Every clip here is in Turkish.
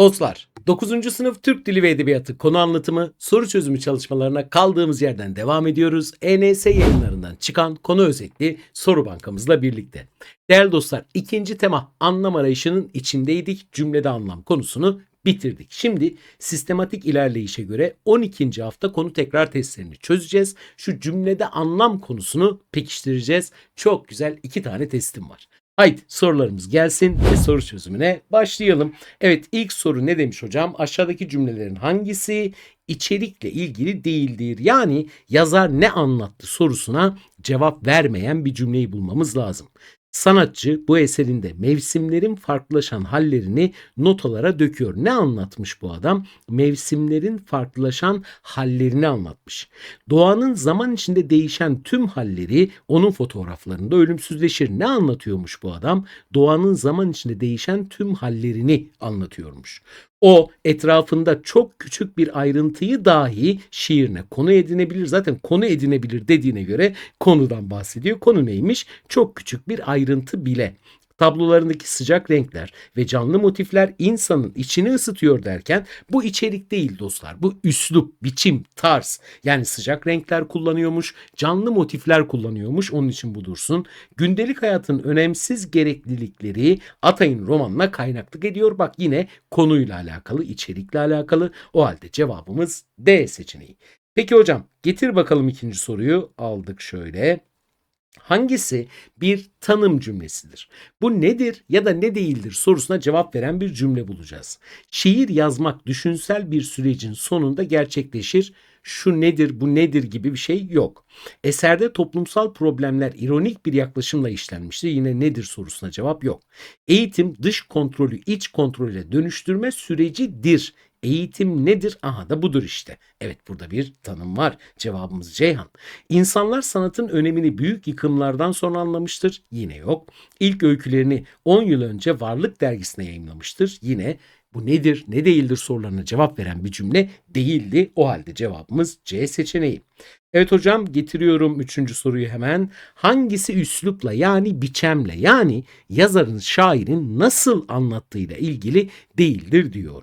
Dostlar, 9. sınıf Türk Dili ve Edebiyatı konu anlatımı, soru çözümü çalışmalarına kaldığımız yerden devam ediyoruz. ENS yayınlarından çıkan konu özetli soru bankamızla birlikte. Değerli dostlar, ikinci tema anlam arayışının içindeydik. Cümlede anlam konusunu bitirdik. Şimdi sistematik ilerleyişe göre 12. hafta konu tekrar testlerini çözeceğiz. Şu cümlede anlam konusunu pekiştireceğiz. Çok güzel iki tane testim var. Haydi sorularımız gelsin ve soru çözümüne başlayalım. Evet ilk soru ne demiş hocam? Aşağıdaki cümlelerin hangisi içerikle ilgili değildir? Yani yazar ne anlattı sorusuna cevap vermeyen bir cümleyi bulmamız lazım. Sanatçı bu eserinde mevsimlerin farklılaşan hallerini notalara döküyor. Ne anlatmış bu adam? Mevsimlerin farklılaşan hallerini anlatmış. Doğanın zaman içinde değişen tüm halleri onun fotoğraflarında ölümsüzleşir. Ne anlatıyormuş bu adam? Doğanın zaman içinde değişen tüm hallerini anlatıyormuş. O etrafında çok küçük bir ayrıntıyı dahi şiirine konu edinebilir. Zaten konu edinebilir dediğine göre konudan bahsediyor. Konu neymiş? Çok küçük bir ayrıntı bile. Tablolarındaki sıcak renkler ve canlı motifler insanın içini ısıtıyor derken bu içerik değil dostlar. Bu üslup, biçim, tarz. Yani sıcak renkler kullanıyormuş, canlı motifler kullanıyormuş. Onun için bu dursun. Gündelik hayatın önemsiz gereklilikleri Atay'ın romanına kaynaklık ediyor. Bak yine konuyla alakalı, içerikle alakalı. O halde cevabımız D seçeneği. Peki hocam getir bakalım ikinci soruyu. Aldık şöyle. Hangisi bir tanım cümlesidir? Bu nedir ya da ne değildir sorusuna cevap veren bir cümle bulacağız. Şiir yazmak düşünsel bir sürecin sonunda gerçekleşir. Şu nedir, bu nedir gibi bir şey yok. Eserde toplumsal problemler ironik bir yaklaşımla işlenmiştir. Yine nedir sorusuna cevap yok. Eğitim dış kontrolü iç kontrole dönüştürme sürecidir. Eğitim nedir? Aha da budur işte. Evet burada bir tanım var. Cevabımız Ceyhan. İnsanlar sanatın önemini büyük yıkımlardan sonra anlamıştır. Yine yok. İlk öykülerini 10 yıl önce Varlık dergisine yayımlamıştır. Yine bu nedir, ne değildir sorularına cevap veren bir cümle değildi. O halde cevabımız C seçeneği. Evet hocam getiriyorum üçüncü soruyu hemen. Hangisi üslupla yani biçemle yani yazarın şairin nasıl anlattığıyla ilgili değildir diyor.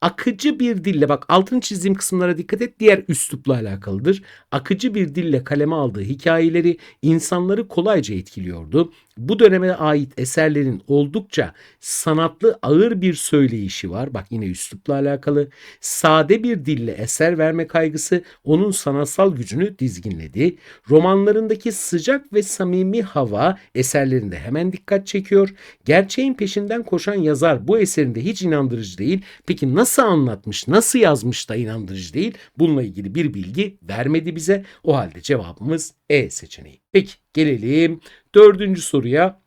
Akıcı bir dille bak altın çizdiğim kısımlara dikkat et diğer üslupla alakalıdır. Akıcı bir dille kaleme aldığı hikayeleri insanları kolayca etkiliyordu. Bu döneme ait eserlerin oldukça sanatlı ağır bir söyleyişi var. Bak yine üslupla alakalı. Sade bir dille eser verme kaygısı onun sanatsal gücünü dizginledi. Romanlarındaki sıcak ve samimi hava eserlerinde hemen dikkat çekiyor. Gerçeğin peşinden koşan yazar bu eserinde hiç inandırıcı değil. Peki nasıl anlatmış, nasıl yazmış da inandırıcı değil? Bununla ilgili bir bilgi vermedi bize. O halde cevabımız E seçeneği. Peki gelelim dördüncü soruya.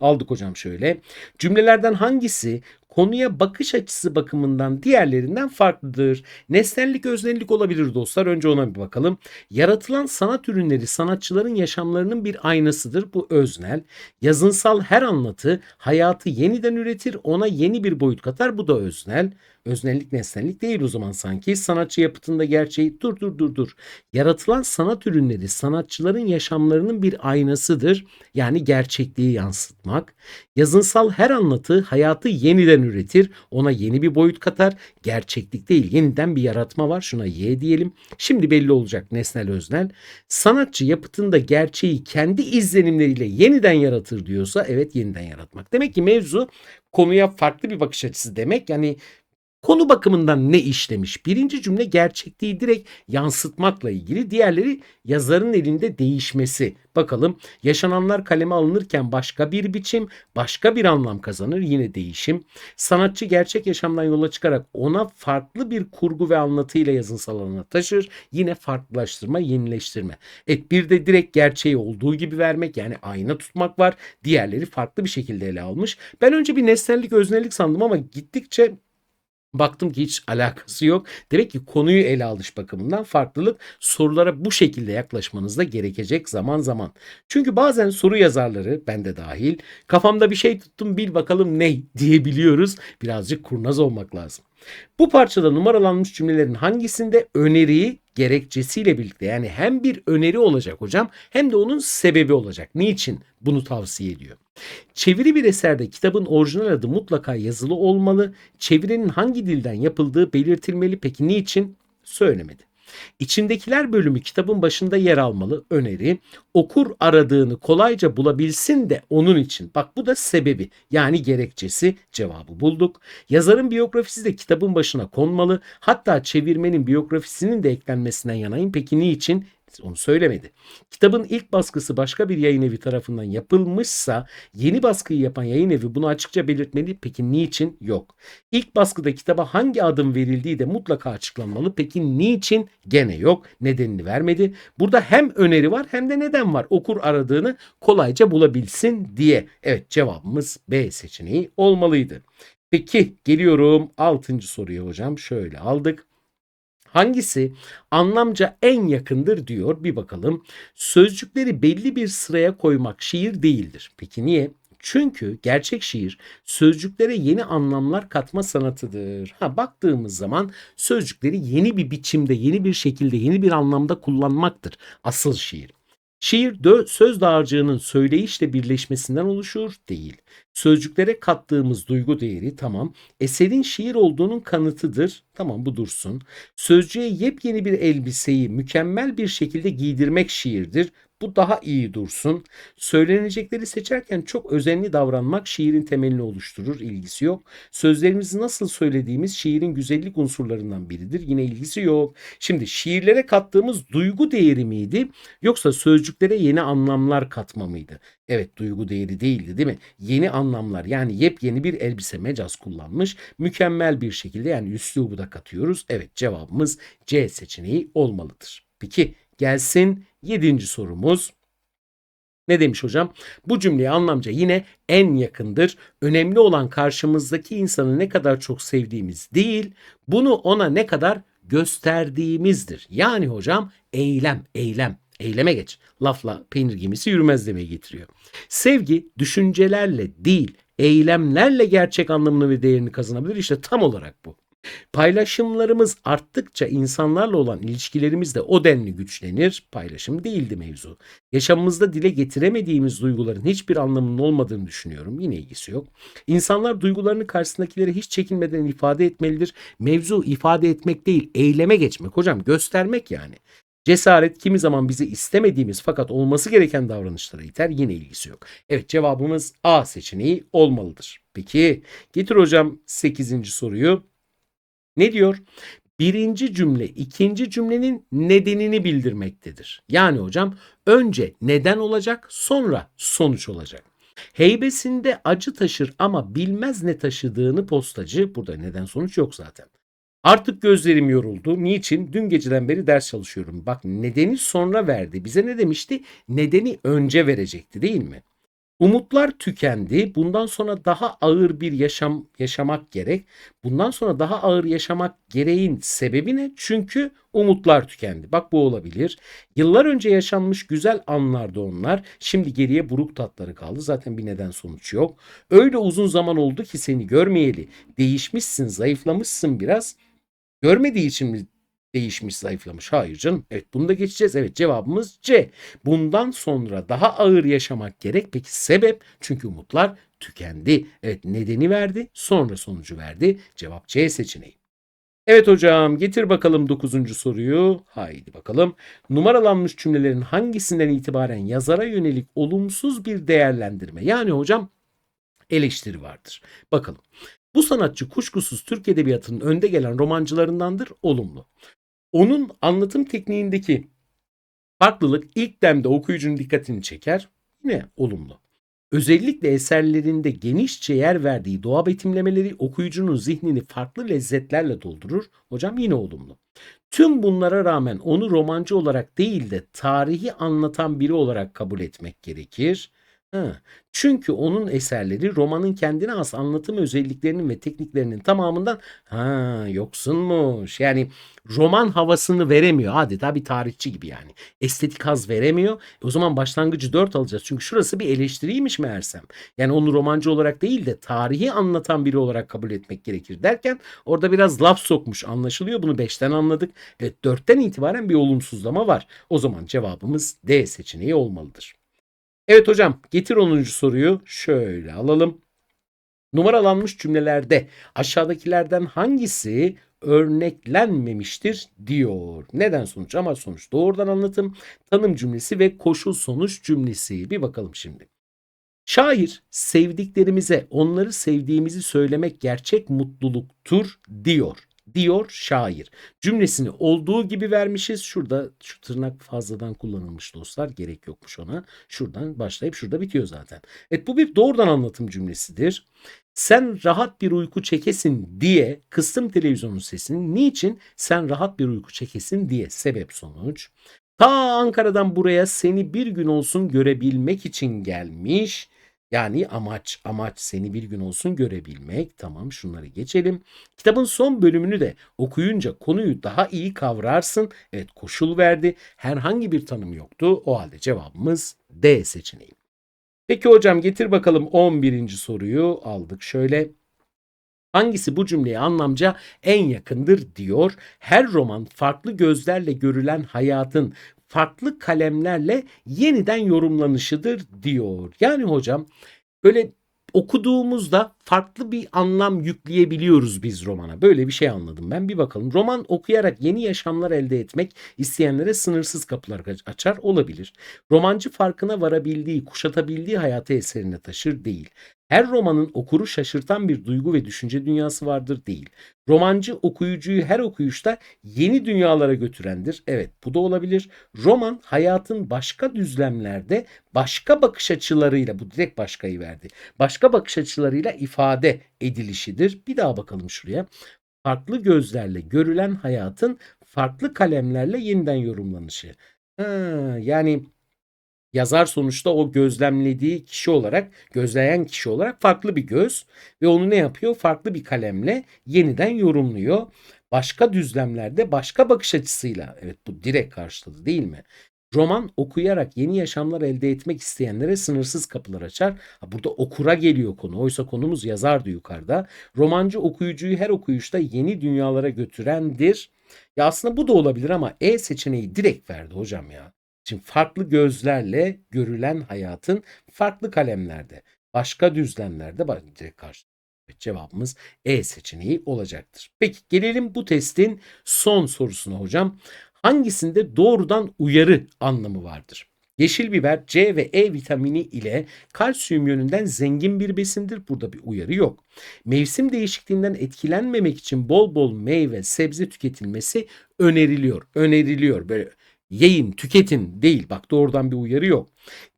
Aldık hocam şöyle. Cümlelerden hangisi konuya bakış açısı bakımından diğerlerinden farklıdır. Nesnellik öznellik olabilir dostlar. Önce ona bir bakalım. Yaratılan sanat ürünleri sanatçıların yaşamlarının bir aynasıdır. Bu öznel. Yazınsal her anlatı hayatı yeniden üretir, ona yeni bir boyut katar. Bu da öznel. Öznellik nesnellik değil o zaman sanki. Sanatçı yapıtında gerçeği dur dur dur dur. Yaratılan sanat ürünleri sanatçıların yaşamlarının bir aynasıdır. Yani gerçekliği yansıtmak. Yazınsal her anlatı hayatı yeniden üretir. Ona yeni bir boyut katar. Gerçeklik değil yeniden bir yaratma var. Şuna Y diyelim. Şimdi belli olacak nesnel öznel. Sanatçı yapıtında gerçeği kendi izlenimleriyle yeniden yaratır diyorsa evet yeniden yaratmak. Demek ki mevzu konuya farklı bir bakış açısı demek. Yani Konu bakımından ne işlemiş? Birinci cümle gerçekliği direkt yansıtmakla ilgili. Diğerleri yazarın elinde değişmesi. Bakalım yaşananlar kaleme alınırken başka bir biçim, başka bir anlam kazanır. Yine değişim. Sanatçı gerçek yaşamdan yola çıkarak ona farklı bir kurgu ve anlatıyla yazınsal alana taşır. Yine farklılaştırma, yenileştirme. Evet bir de direkt gerçeği olduğu gibi vermek yani ayna tutmak var. Diğerleri farklı bir şekilde ele almış. Ben önce bir nesnellik, öznellik sandım ama gittikçe Baktım ki hiç alakası yok. Demek ki konuyu ele alış bakımından farklılık sorulara bu şekilde yaklaşmanız da gerekecek zaman zaman. Çünkü bazen soru yazarları ben de dahil kafamda bir şey tuttum bil bakalım ne diyebiliyoruz. Birazcık kurnaz olmak lazım. Bu parçada numaralanmış cümlelerin hangisinde öneriyi gerekçesiyle birlikte yani hem bir öneri olacak hocam hem de onun sebebi olacak. Niçin bunu tavsiye ediyor? Çeviri bir eserde kitabın orijinal adı mutlaka yazılı olmalı. Çevirinin hangi dilden yapıldığı belirtilmeli. Peki niçin? Söylemedi. İçindekiler bölümü kitabın başında yer almalı. Öneri okur aradığını kolayca bulabilsin de onun için. Bak bu da sebebi yani gerekçesi cevabı bulduk. Yazarın biyografisi de kitabın başına konmalı. Hatta çevirmenin biyografisinin de eklenmesinden yanayım. Peki niçin? Onu söylemedi. Kitabın ilk baskısı başka bir yayın evi tarafından yapılmışsa yeni baskıyı yapan yayın evi bunu açıkça belirtmeli. Peki niçin? Yok. İlk baskıda kitaba hangi adım verildiği de mutlaka açıklanmalı. Peki niçin? Gene yok. Nedenini vermedi. Burada hem öneri var hem de neden var. Okur aradığını kolayca bulabilsin diye. Evet cevabımız B seçeneği olmalıydı. Peki geliyorum 6. soruya hocam. Şöyle aldık. Hangisi anlamca en yakındır diyor bir bakalım. Sözcükleri belli bir sıraya koymak şiir değildir. Peki niye? Çünkü gerçek şiir sözcüklere yeni anlamlar katma sanatıdır. Ha baktığımız zaman sözcükleri yeni bir biçimde, yeni bir şekilde, yeni bir anlamda kullanmaktır asıl şiir. Şiir dö- söz dağarcığının söyleyişle birleşmesinden oluşur değil. Sözcüklere kattığımız duygu değeri tamam. Eserin şiir olduğunun kanıtıdır. Tamam bu dursun. Sözcüğe yepyeni bir elbiseyi mükemmel bir şekilde giydirmek şiirdir. Bu daha iyi dursun. Söylenecekleri seçerken çok özenli davranmak şiirin temelini oluşturur. İlgisi yok. Sözlerimizi nasıl söylediğimiz şiirin güzellik unsurlarından biridir. Yine ilgisi yok. Şimdi şiirlere kattığımız duygu değeri miydi? Yoksa sözcüklere yeni anlamlar katma mıydı? Evet duygu değeri değildi değil mi? Yeni anlamlar yani yepyeni bir elbise mecaz kullanmış. Mükemmel bir şekilde yani üslubu da katıyoruz. Evet cevabımız C seçeneği olmalıdır. Peki gelsin yedinci sorumuz. Ne demiş hocam? Bu cümleye anlamca yine en yakındır. Önemli olan karşımızdaki insanı ne kadar çok sevdiğimiz değil, bunu ona ne kadar gösterdiğimizdir. Yani hocam eylem, eylem. Eyleme geç. Lafla peynir gemisi yürümez demeye getiriyor. Sevgi düşüncelerle değil, eylemlerle gerçek anlamını ve değerini kazanabilir. İşte tam olarak bu. Paylaşımlarımız arttıkça insanlarla olan ilişkilerimiz de o denli güçlenir. Paylaşım değildi mevzu. Yaşamımızda dile getiremediğimiz duyguların hiçbir anlamının olmadığını düşünüyorum. Yine ilgisi yok. İnsanlar duygularını karşısındakilere hiç çekinmeden ifade etmelidir. Mevzu ifade etmek değil, eyleme geçmek hocam, göstermek yani. Cesaret kimi zaman bizi istemediğimiz fakat olması gereken davranışlara iter yine ilgisi yok. Evet cevabımız A seçeneği olmalıdır. Peki getir hocam 8. soruyu. Ne diyor? Birinci cümle ikinci cümlenin nedenini bildirmektedir. Yani hocam önce neden olacak sonra sonuç olacak. Heybesinde acı taşır ama bilmez ne taşıdığını postacı burada neden sonuç yok zaten. Artık gözlerim yoruldu. Niçin? Dün geceden beri ders çalışıyorum. Bak nedeni sonra verdi. Bize ne demişti? Nedeni önce verecekti değil mi? Umutlar tükendi. Bundan sonra daha ağır bir yaşam yaşamak gerek. Bundan sonra daha ağır yaşamak gereğin sebebi ne? Çünkü umutlar tükendi. Bak bu olabilir. Yıllar önce yaşanmış güzel anlardı onlar. Şimdi geriye buruk tatları kaldı. Zaten bir neden sonuç yok. Öyle uzun zaman oldu ki seni görmeyeli. Değişmişsin, zayıflamışsın biraz. Görmediği için mi değişmiş, zayıflamış? Hayır canım. Evet bunu da geçeceğiz. Evet cevabımız C. Bundan sonra daha ağır yaşamak gerek. Peki sebep? Çünkü umutlar tükendi. Evet nedeni verdi, sonra sonucu verdi. Cevap C seçeneği. Evet hocam getir bakalım 9. soruyu. Haydi bakalım. Numaralanmış cümlelerin hangisinden itibaren yazara yönelik olumsuz bir değerlendirme yani hocam eleştiri vardır. Bakalım. Bu sanatçı kuşkusuz Türk Edebiyatı'nın önde gelen romancılarındandır, olumlu. Onun anlatım tekniğindeki farklılık ilk demde okuyucunun dikkatini çeker, yine olumlu. Özellikle eserlerinde genişçe yer verdiği doğa betimlemeleri okuyucunun zihnini farklı lezzetlerle doldurur. Hocam yine olumlu. Tüm bunlara rağmen onu romancı olarak değil de tarihi anlatan biri olarak kabul etmek gerekir. Ha, çünkü onun eserleri romanın kendine has anlatım özelliklerinin ve tekniklerinin tamamından ha yoksunmuş. Yani roman havasını veremiyor. Adeta bir tarihçi gibi yani. Estetik haz veremiyor. E o zaman başlangıcı 4 alacağız. Çünkü şurası bir eleştiriymiş meğersem. Yani onu romancı olarak değil de tarihi anlatan biri olarak kabul etmek gerekir derken orada biraz laf sokmuş anlaşılıyor. Bunu 5'ten anladık. Evet 4'ten itibaren bir olumsuzlama var. O zaman cevabımız D seçeneği olmalıdır. Evet hocam getir 10. soruyu şöyle alalım. Numaralanmış cümlelerde aşağıdakilerden hangisi örneklenmemiştir diyor. Neden sonuç ama sonuç doğrudan anlatım, tanım cümlesi ve koşul sonuç cümlesi. Bir bakalım şimdi. Şair sevdiklerimize onları sevdiğimizi söylemek gerçek mutluluktur diyor. Diyor şair. Cümlesini olduğu gibi vermişiz. Şurada şu tırnak fazladan kullanılmış dostlar. Gerek yokmuş ona. Şuradan başlayıp şurada bitiyor zaten. Evet bu bir doğrudan anlatım cümlesidir. Sen rahat bir uyku çekesin diye kıstım televizyonun sesini. Niçin? Sen rahat bir uyku çekesin diye sebep sonuç. Ta Ankara'dan buraya seni bir gün olsun görebilmek için gelmiş. Yani amaç, amaç seni bir gün olsun görebilmek. Tamam şunları geçelim. Kitabın son bölümünü de okuyunca konuyu daha iyi kavrarsın. Evet koşul verdi. Herhangi bir tanım yoktu. O halde cevabımız D seçeneği. Peki hocam getir bakalım 11. soruyu aldık şöyle. Hangisi bu cümleye anlamca en yakındır diyor. Her roman farklı gözlerle görülen hayatın farklı kalemlerle yeniden yorumlanışıdır diyor. Yani hocam böyle okuduğumuzda farklı bir anlam yükleyebiliyoruz biz romana. Böyle bir şey anladım ben. Bir bakalım. Roman okuyarak yeni yaşamlar elde etmek isteyenlere sınırsız kapılar açar olabilir. Romancı farkına varabildiği, kuşatabildiği hayatı eserine taşır değil. Her romanın okuru şaşırtan bir duygu ve düşünce dünyası vardır değil. Romancı okuyucuyu her okuyuşta yeni dünyalara götürendir. Evet bu da olabilir. Roman hayatın başka düzlemlerde başka bakış açılarıyla bu direkt başkayı verdi. Başka bakış açılarıyla ifade edilişidir. Bir daha bakalım şuraya. Farklı gözlerle görülen hayatın farklı kalemlerle yeniden yorumlanışı. Ha, yani Yazar sonuçta o gözlemlediği kişi olarak, gözleyen kişi olarak farklı bir göz ve onu ne yapıyor? Farklı bir kalemle yeniden yorumluyor. Başka düzlemlerde başka bakış açısıyla. Evet bu direkt karşıladı değil mi? Roman okuyarak yeni yaşamlar elde etmek isteyenlere sınırsız kapılar açar. Burada okura geliyor konu. Oysa konumuz yazardı yukarıda. Romancı okuyucuyu her okuyuşta yeni dünyalara götürendir. Ya aslında bu da olabilir ama E seçeneği direkt verdi hocam ya. Şimdi farklı gözlerle görülen hayatın farklı kalemlerde, başka düzlemlerde direkt karşı. Cevabımız E seçeneği olacaktır. Peki gelelim bu testin son sorusuna hocam. Hangisinde doğrudan uyarı anlamı vardır? Yeşil biber C ve E vitamini ile kalsiyum yönünden zengin bir besindir. Burada bir uyarı yok. Mevsim değişikliğinden etkilenmemek için bol bol meyve, sebze tüketilmesi öneriliyor. Öneriliyor. Böyle Yiyin, tüketin değil. Bak doğrudan bir uyarı yok.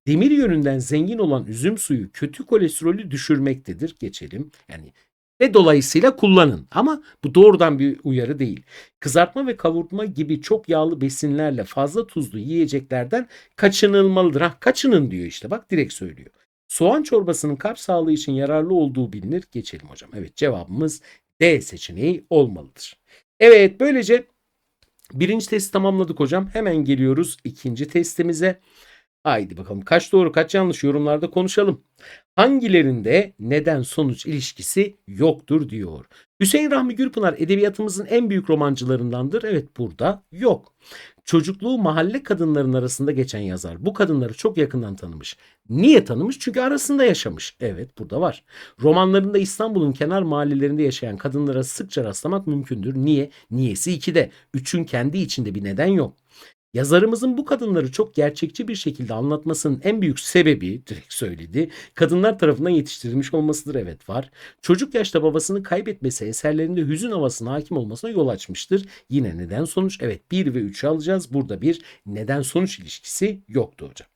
Demir yönünden zengin olan üzüm suyu kötü kolesterolü düşürmektedir. Geçelim. Yani ve dolayısıyla kullanın. Ama bu doğrudan bir uyarı değil. Kızartma ve kavurma gibi çok yağlı besinlerle fazla tuzlu yiyeceklerden kaçınılmalıdır. Ha, kaçının diyor işte bak direkt söylüyor. Soğan çorbasının kalp sağlığı için yararlı olduğu bilinir. Geçelim hocam. Evet cevabımız D seçeneği olmalıdır. Evet böylece Birinci testi tamamladık hocam. Hemen geliyoruz ikinci testimize. Haydi bakalım kaç doğru kaç yanlış yorumlarda konuşalım. Hangilerinde neden sonuç ilişkisi yoktur diyor. Hüseyin Rahmi Gürpınar edebiyatımızın en büyük romancılarındandır. Evet burada yok. Çocukluğu mahalle kadınların arasında geçen yazar. Bu kadınları çok yakından tanımış. Niye tanımış? Çünkü arasında yaşamış. Evet burada var. Romanlarında İstanbul'un kenar mahallelerinde yaşayan kadınlara sıkça rastlamak mümkündür. Niye? Niyesi ikide. Üçün kendi içinde bir neden yok. Yazarımızın bu kadınları çok gerçekçi bir şekilde anlatmasının en büyük sebebi, direkt söyledi, kadınlar tarafından yetiştirilmiş olmasıdır evet var. Çocuk yaşta babasını kaybetmesi eserlerinde hüzün havasına hakim olmasına yol açmıştır. Yine neden sonuç? Evet 1 ve 3'ü alacağız. Burada bir neden sonuç ilişkisi yoktu hocam.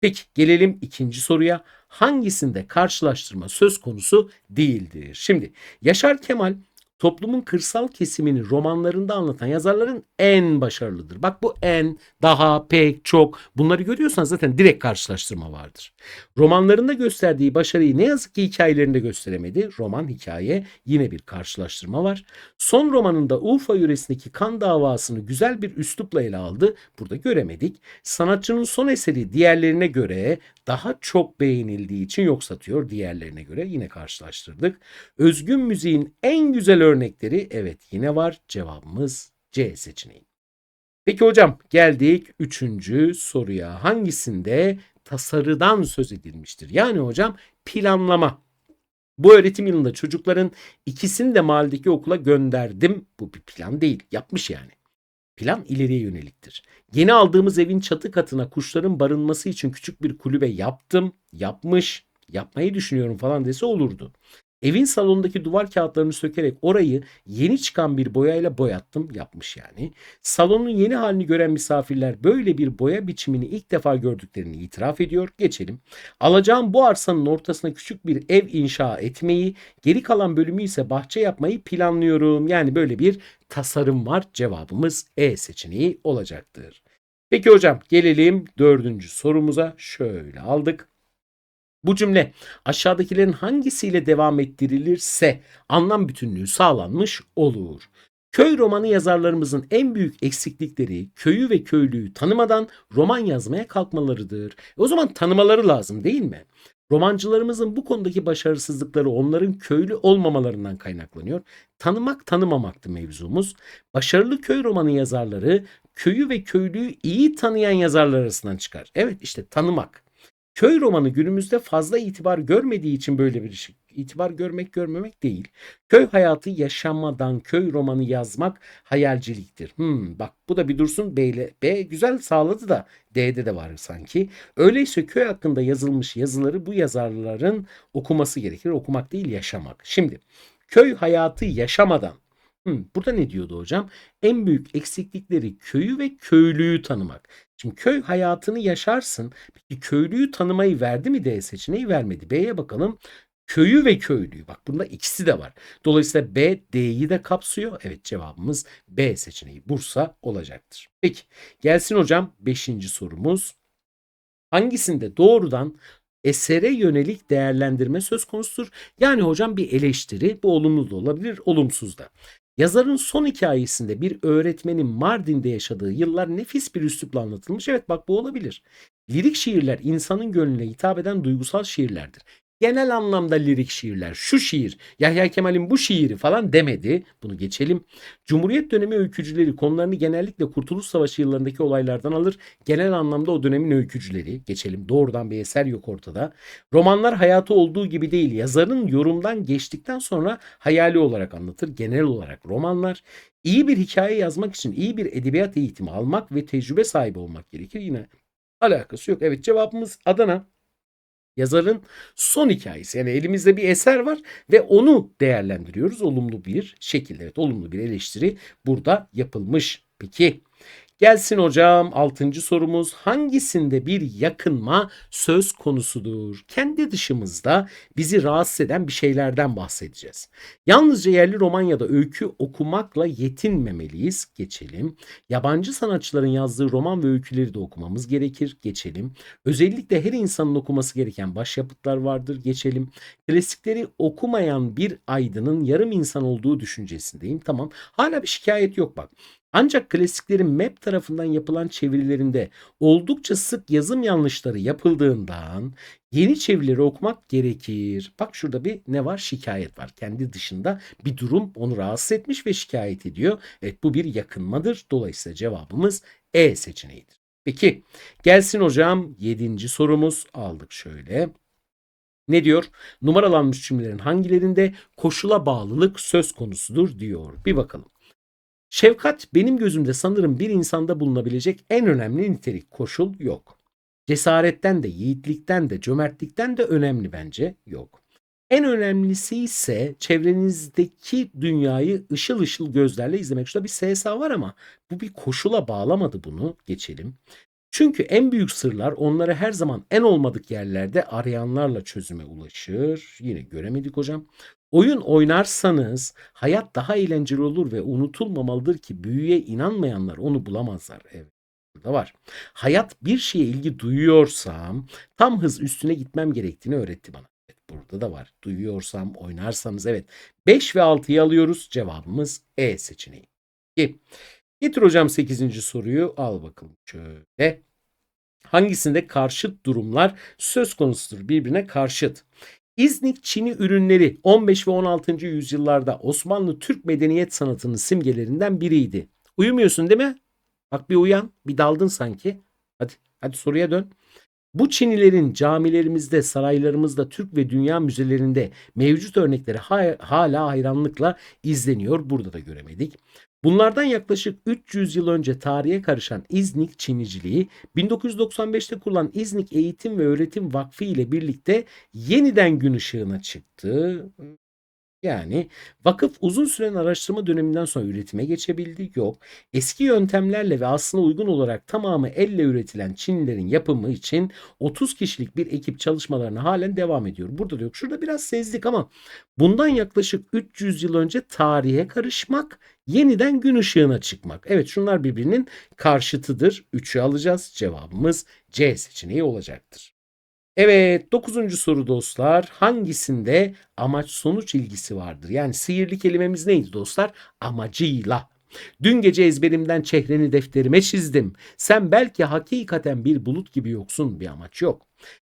Peki gelelim ikinci soruya. Hangisinde karşılaştırma söz konusu değildir? Şimdi Yaşar Kemal toplumun kırsal kesimini romanlarında anlatan yazarların en başarılıdır. Bak bu en, daha, pek, çok bunları görüyorsanız zaten direkt karşılaştırma vardır. Romanlarında gösterdiği başarıyı ne yazık ki hikayelerinde gösteremedi. Roman hikaye yine bir karşılaştırma var. Son romanında Urfa yöresindeki kan davasını güzel bir üslupla ele aldı. Burada göremedik. Sanatçının son eseri diğerlerine göre daha çok beğenildiği için yok satıyor diğerlerine göre yine karşılaştırdık. Özgün müziğin en güzel örnekleri evet yine var. Cevabımız C seçeneği. Peki hocam geldik üçüncü soruya. Hangisinde tasarıdan söz edilmiştir. Yani hocam planlama. Bu öğretim yılında çocukların ikisini de mahalledeki okula gönderdim. Bu bir plan değil. Yapmış yani. Plan ileriye yöneliktir. Yeni aldığımız evin çatı katına kuşların barınması için küçük bir kulübe yaptım. Yapmış. Yapmayı düşünüyorum falan dese olurdu. Evin salonundaki duvar kağıtlarını sökerek orayı yeni çıkan bir boyayla boyattım yapmış yani. Salonun yeni halini gören misafirler böyle bir boya biçimini ilk defa gördüklerini itiraf ediyor. Geçelim. Alacağım bu arsanın ortasına küçük bir ev inşa etmeyi, geri kalan bölümü ise bahçe yapmayı planlıyorum. Yani böyle bir tasarım var. Cevabımız E seçeneği olacaktır. Peki hocam gelelim dördüncü sorumuza. Şöyle aldık. Bu cümle aşağıdakilerin hangisiyle devam ettirilirse anlam bütünlüğü sağlanmış olur. Köy romanı yazarlarımızın en büyük eksiklikleri köyü ve köylüyü tanımadan roman yazmaya kalkmalarıdır. E o zaman tanımaları lazım değil mi? Romancılarımızın bu konudaki başarısızlıkları onların köylü olmamalarından kaynaklanıyor. Tanımak tanımamaktı mevzumuz. Başarılı köy romanı yazarları köyü ve köylüyü iyi tanıyan yazarlar arasından çıkar. Evet işte tanımak. Köy romanı günümüzde fazla itibar görmediği için böyle bir şey. İtibar görmek görmemek değil. Köy hayatı yaşamadan köy romanı yazmak hayalciliktir. Hmm, bak bu da bir dursun B. B güzel sağladı da D'de de var sanki. Öyleyse köy hakkında yazılmış yazıları bu yazarların okuması gerekir. Okumak değil yaşamak. Şimdi köy hayatı yaşamadan Hmm, burada ne diyordu hocam? En büyük eksiklikleri köyü ve köylüyü tanımak. Şimdi köy hayatını yaşarsın. Peki köylüyü tanımayı verdi mi D seçeneği? Vermedi. B'ye bakalım. Köyü ve köylüyü. Bak bunda ikisi de var. Dolayısıyla B D'yi de kapsıyor. Evet cevabımız B seçeneği Bursa olacaktır. Peki gelsin hocam 5. sorumuz. Hangisinde doğrudan esere yönelik değerlendirme söz konusudur? Yani hocam bir eleştiri bu olumlu da olabilir olumsuz da. Yazarın son hikayesinde bir öğretmenin Mardin'de yaşadığı yıllar nefis bir üslupla anlatılmış. Evet bak bu olabilir. Lirik şiirler insanın gönlüne hitap eden duygusal şiirlerdir genel anlamda lirik şiirler. Şu şiir, Yahya Kemal'in bu şiiri falan demedi. Bunu geçelim. Cumhuriyet dönemi öykücüleri konularını genellikle Kurtuluş Savaşı yıllarındaki olaylardan alır. Genel anlamda o dönemin öykücüleri. Geçelim. Doğrudan bir eser yok ortada. Romanlar hayatı olduğu gibi değil. Yazarın yorumdan geçtikten sonra hayali olarak anlatır. Genel olarak romanlar. İyi bir hikaye yazmak için iyi bir edebiyat eğitimi almak ve tecrübe sahibi olmak gerekir. Yine alakası yok. Evet cevabımız Adana yazarın son hikayesi. Yani elimizde bir eser var ve onu değerlendiriyoruz olumlu bir şekilde. Evet olumlu bir eleştiri burada yapılmış. Peki Gelsin hocam 6. sorumuz hangisinde bir yakınma söz konusudur? Kendi dışımızda bizi rahatsız eden bir şeylerden bahsedeceğiz. Yalnızca yerli roman ya da öykü okumakla yetinmemeliyiz. Geçelim. Yabancı sanatçıların yazdığı roman ve öyküleri de okumamız gerekir. Geçelim. Özellikle her insanın okuması gereken başyapıtlar vardır. Geçelim. Klasikleri okumayan bir aydının yarım insan olduğu düşüncesindeyim. Tamam. Hala bir şikayet yok bak. Ancak klasiklerin MEP tarafından yapılan çevirilerinde oldukça sık yazım yanlışları yapıldığından yeni çevirileri okumak gerekir. Bak şurada bir ne var? Şikayet var. Kendi dışında bir durum onu rahatsız etmiş ve şikayet ediyor. Evet bu bir yakınmadır. Dolayısıyla cevabımız E seçeneğidir. Peki gelsin hocam 7. sorumuz aldık şöyle. Ne diyor? Numaralanmış cümlelerin hangilerinde koşula bağlılık söz konusudur diyor. Bir bakalım. Şefkat benim gözümde sanırım bir insanda bulunabilecek en önemli nitelik koşul yok. Cesaretten de, yiğitlikten de, cömertlikten de önemli bence yok. En önemlisi ise çevrenizdeki dünyayı ışıl ışıl gözlerle izlemek. Şurada bir SSA var ama bu bir koşula bağlamadı bunu. Geçelim. Çünkü en büyük sırlar onları her zaman en olmadık yerlerde arayanlarla çözüme ulaşır. Yine göremedik hocam. Oyun oynarsanız hayat daha eğlenceli olur ve unutulmamalıdır ki büyüye inanmayanlar onu bulamazlar. Evet. Burada var. Hayat bir şeye ilgi duyuyorsam tam hız üstüne gitmem gerektiğini öğretti bana. Evet, burada da var. Duyuyorsam, oynarsanız evet. 5 ve 6'yı alıyoruz. Cevabımız E seçeneği. İyi. Getir hocam 8. soruyu. Al bakalım şöyle. Hangisinde karşıt durumlar söz konusudur? Birbirine karşıt. İznik Çini ürünleri 15 ve 16. yüzyıllarda Osmanlı Türk medeniyet sanatının simgelerinden biriydi. Uyumuyorsun değil mi? Bak bir uyan, bir daldın sanki. Hadi, hadi soruya dön. Bu Çinilerin camilerimizde, saraylarımızda, Türk ve dünya müzelerinde mevcut örnekleri ha- hala hayranlıkla izleniyor. Burada da göremedik. Bunlardan yaklaşık 300 yıl önce tarihe karışan İznik Çiniciliği 1995'te kurulan İznik Eğitim ve Öğretim Vakfı ile birlikte yeniden gün ışığına çıktı. Yani vakıf uzun süren araştırma döneminden sonra üretime geçebildi. Yok. Eski yöntemlerle ve aslına uygun olarak tamamı elle üretilen Çinlilerin yapımı için 30 kişilik bir ekip çalışmalarına halen devam ediyor. Burada da yok. Şurada biraz sezdik ama bundan yaklaşık 300 yıl önce tarihe karışmak, yeniden gün ışığına çıkmak. Evet şunlar birbirinin karşıtıdır. 3'ü alacağız. Cevabımız C seçeneği olacaktır. Evet, dokuzuncu soru dostlar. Hangisinde amaç sonuç ilgisi vardır? Yani sihirli kelimemiz neydi dostlar? Amacıyla. Dün gece ezberimden çehreni defterime çizdim. Sen belki hakikaten bir bulut gibi yoksun bir amaç yok.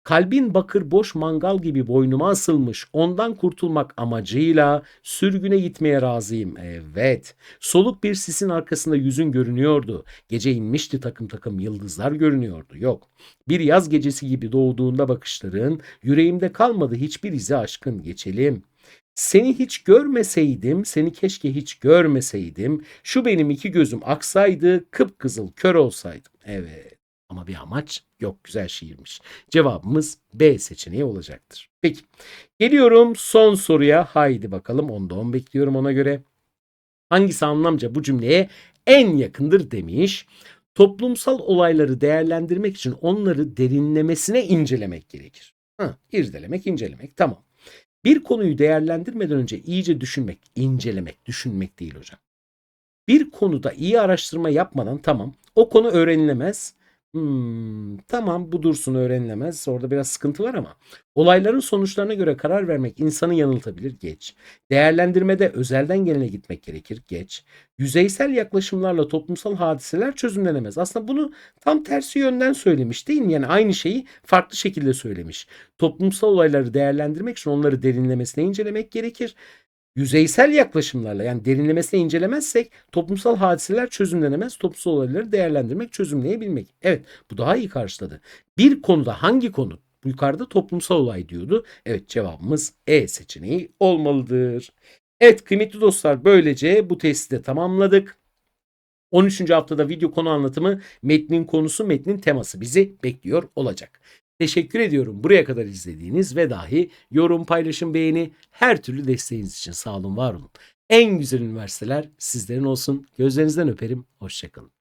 Kalbin bakır boş mangal gibi boynuma asılmış. Ondan kurtulmak amacıyla sürgüne gitmeye razıyım. Evet. Soluk bir sisin arkasında yüzün görünüyordu. Gece inmişti takım takım yıldızlar görünüyordu. Yok. Bir yaz gecesi gibi doğduğunda bakışların yüreğimde kalmadı hiçbir izi aşkın geçelim. Seni hiç görmeseydim, seni keşke hiç görmeseydim. Şu benim iki gözüm aksaydı, kıpkızıl kör olsaydım. Evet. Ama bir amaç yok. Güzel şiirmiş. Cevabımız B seçeneği olacaktır. Peki. Geliyorum son soruya. Haydi bakalım. Onda 10 bekliyorum ona göre. Hangisi anlamca bu cümleye en yakındır demiş. Toplumsal olayları değerlendirmek için onları derinlemesine incelemek gerekir. Ha, irdelemek, incelemek. Tamam. Bir konuyu değerlendirmeden önce iyice düşünmek, incelemek, düşünmek değil hocam. Bir konuda iyi araştırma yapmadan tamam o konu öğrenilemez. Hmm, tamam bu dursun öğrenilemez. Orada biraz sıkıntı var ama olayların sonuçlarına göre karar vermek insanı yanıltabilir. Geç. Değerlendirmede özelden gelene gitmek gerekir. Geç. Yüzeysel yaklaşımlarla toplumsal hadiseler çözümlenemez. Aslında bunu tam tersi yönden söylemiş değil mi? Yani aynı şeyi farklı şekilde söylemiş. Toplumsal olayları değerlendirmek için onları derinlemesine incelemek gerekir yüzeysel yaklaşımlarla yani derinlemesine incelemezsek toplumsal hadiseler çözümlenemez. Toplumsal olayları değerlendirmek, çözümleyebilmek. Evet bu daha iyi karşıladı. Bir konuda hangi konu? Bu yukarıda toplumsal olay diyordu. Evet cevabımız E seçeneği olmalıdır. Evet kıymetli dostlar böylece bu testi de tamamladık. 13. haftada video konu anlatımı metnin konusu metnin teması bizi bekliyor olacak. Teşekkür ediyorum buraya kadar izlediğiniz ve dahi yorum, paylaşım, beğeni her türlü desteğiniz için sağ olun, var olun. En güzel üniversiteler sizlerin olsun. Gözlerinizden öperim. Hoşçakalın.